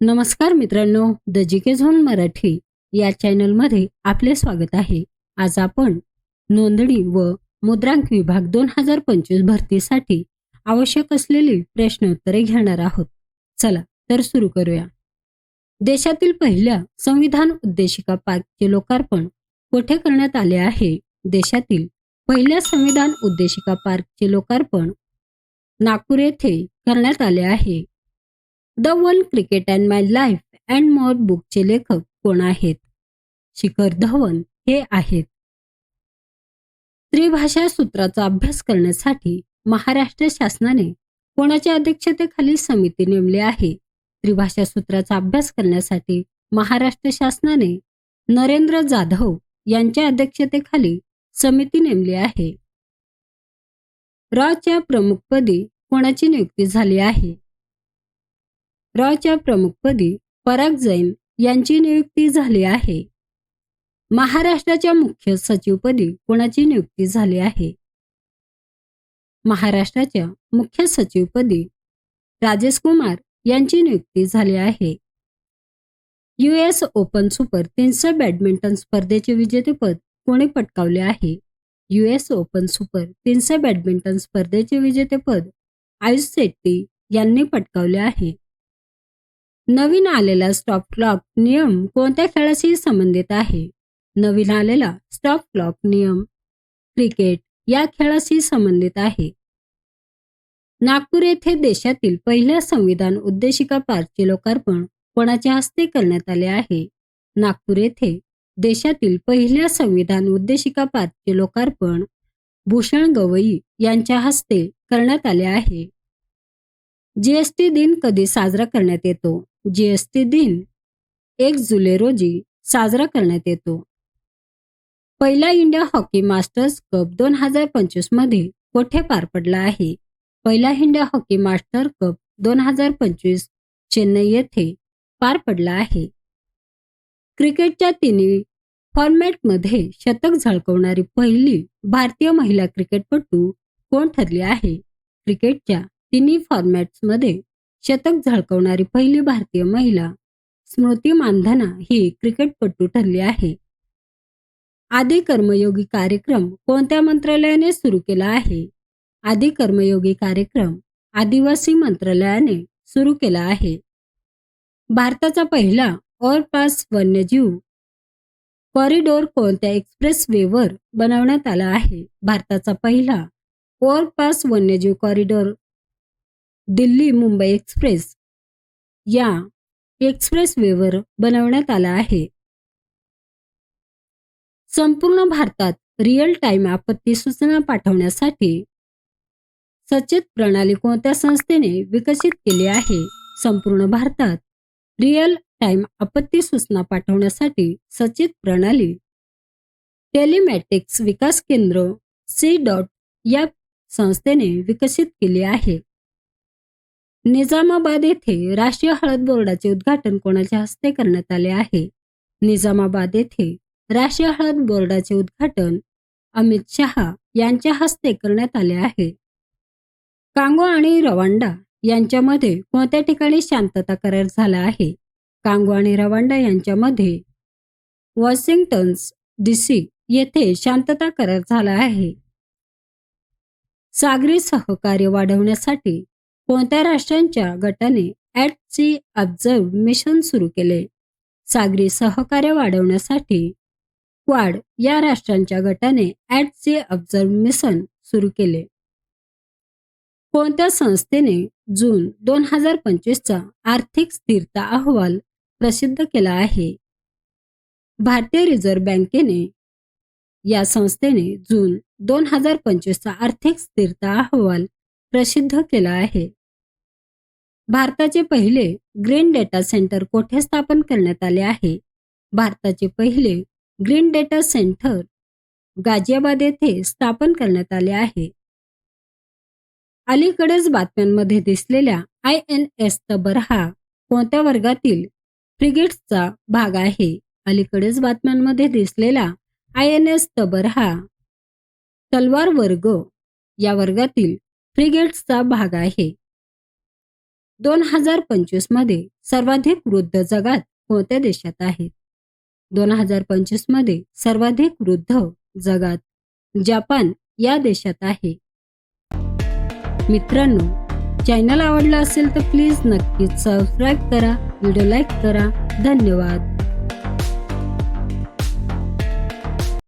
नमस्कार मित्रांनो द जिके झोन मराठी या चॅनलमध्ये आपले स्वागत आहे. आज आपण नोंदणी व मुद्रांक विभाग दोन हजार पंचवीस भरतीसाठी आवश्यक असलेली प्रश्नोत्तरे घेणार आहोत. चला तर सुरू करूया. देशातील पहिल्या संविधान उद्देशिका पार्कचे लोकार्पण कोठे करण्यात आले आहे? देशातील पहिल्या संविधान उद्देशिका पार्कचे लोकार्पण नागपूर येथे करण्यात आले आहे. The one cricket and my life and more बुकचे लेखक कोण आहेत? शिखर धवन हे आहेत. त्रिभाषा सूत्राचा अभ्यास करण्यासाठी महाराष्ट्र शासनाने कोणाच्या अध्यक्षतेखाली समिती नेमली आहे? त्रिभाषा सूत्राचा अभ्यास करण्यासाठी महाराष्ट्र शासनाने नरेंद्र जाधव यांच्या अध्यक्षतेखाली समिती नेमली आहे. रॉच्या प्रमुखपदी कोणाची नियुक्ती झाली आहे? रॉच्या प्रमुखपदी पराग जैन यांची नियुक्ती झाली आहे. महाराष्ट्राच्या मुख्य सचिवपदी कोणाची नियुक्ती झाली आहे? महाराष्ट्राच्या मुख्य सचिवपदी राजेश कुमार यांची नियुक्ती झाली आहे. यूएस ओपन सुपर तीनशे बॅडमिंटन स्पर्धेचे विजेतेपद कोणी पटकावले आहे? यूएस ओपन सुपर तीनशे बॅडमिंटन स्पर्धेचे विजेतेपद आयुष शेट्टी यांनी पटकावले आहे. नवीन आलेला स्टॉप क्लॉक नियम कोणत्या खेळाशी संबंधित आहे? नवीन आलेला स्टॉप क्लॉक नियम क्रिकेट या खेळाशी संबंधित आहे. नागपूर येथे देशातील पहिल्या संविधान उद्देशिका पार्कचे लोकार्पण कोणाच्या हस्ते करण्यात आले आहे? नागपूर येथे देशातील पहिल्या संविधान उद्देशिका पार्कचे लोकार्पण भूषण गवई यांच्या हस्ते करण्यात आले आहे. जीएसटी दिन कधी साजरा करण्यात येतो? जीएसटी दिन. एक जुलै रोजी साजरा करण्यात येतो. पहिला इंडिया हॉकी मास्टर्स कप दोन हजार पंचवीसमध्ये कोठे पार पडला आहे? पहिला इंडिया हॉकी मास्टर कप दोन हजार पंचवीस चेन्नई येथे पार पडला आहे. क्रिकेटच्या तिन्ही फॉर्मॅटमध्ये शतक झळकवणारी पहिली भारतीय महिला क्रिकेटपटू कोण ठरली आहे? क्रिकेटच्या तिन्ही फॉर्मॅट्समध्ये शतक झळकवणारी पहिली भारतीय महिला स्मृती मानधना ही क्रिकेटपटू ठरली आहे. आदी कर्मयोगी कार्यक्रम कोणत्या मंत्रालयाने सुरू केला आहे? आदी कर्मयोगी कार्यक्रम आदिवासी मंत्रालयाने सुरू केला आहे. भारताचा पहिला ओव्हरपास वन्यजीव कॉरिडोर कोणत्या एक्सप्रेस वेवर बनवण्यात आला आहे? भारताचा पहिला ओव्हरपास वन्यजीव कॉरिडोर दिल्ली मुंबई एक्सप्रेस. या एक्सप्रेस वेवर बनवण्यात आला आहे. संपूर्ण भारतात रिअल टाइम आपत्ती सूचना पाठवण्यासाठी सचेत प्रणाली कोणत्या संस्थेने विकसित केली आहे? संपूर्ण भारतात रिअल टाइम आपत्ती सूचना पाठवण्यासाठी सचेत प्रणाली. टेलिमॅटिक्स विकास केंद्र सी डॉट या संस्थेने विकसित केली आहे. निजामाबाद येथे राष्ट्रीय हळद बोर्डाचे उद्घाटन कोणाच्या हस्ते करण्यात आले आहे? निजामाबाद येथे राष्ट्रीय हळद बोर्डाचे उद्घाटन अमित शहा यांच्या हस्ते करण्यात आले आहे. कांगो आणि रवांडा यांच्यामध्ये कोणत्या ठिकाणी शांतता करार झाला आहे? कांगो आणि रवांडा यांच्यामध्ये वॉशिंग्टन्स डीसी येथे शांतता करार झाला आहे. सागरी सहकार्य वाढवण्यासाठी कोणत्या राष्ट्रांच्या गटाने ॲट सी ऑब्झर्व मिशन सुरू केले? सागरी सहकार्य वाढवण्यासाठी क्वाड या राष्ट्रांच्या गटाने ॲट सी ऑब्झर्व मिशन सुरू केले. कोणत्या संस्थेने जून दोन हजार पंचवीसचा आर्थिक स्थिरता अहवाल प्रसिद्ध केला आहे? भारतीय रिझर्व्ह बँकेने या संस्थेने जून दोन हजार पंचवीसचा आर्थिक स्थिरता अहवाल प्रसिद्ध केला आहे. भारताचे पहिले ग्रीन डेटा सेंटर कोठे स्थापन करण्यात आले आहे? भारताचे पहिले ग्रीन डेटा सेंटर गाजियाबाद येथे स्थापन करण्यात आले आहे. अलीकडेच बातम्यांमध्ये दिसलेल्या आय एन एस तबर हा कोणत्या वर्गातील फ्रिगेट्सचा भाग आहे? अलीकडेच बातम्यांमध्ये दिसलेला आय एन एस तबर हा तलवार वर्ग या वर्गातील फ्रिगेट्सचा भाग आहे. दोन हजार पंचवीसमध्ये सर्वाधिक वृद्ध जगात कोणत्या देशात आहेत? दोन हजार पंचवीसमध्ये सर्वाधिक वृद्ध जगात जपान या देशात आहे. मित्रांनो चॅनल आवडला असेल तर प्लीज नक्कीच सबस्क्राईब करा व्हिडिओ लाईक करा. धन्यवाद.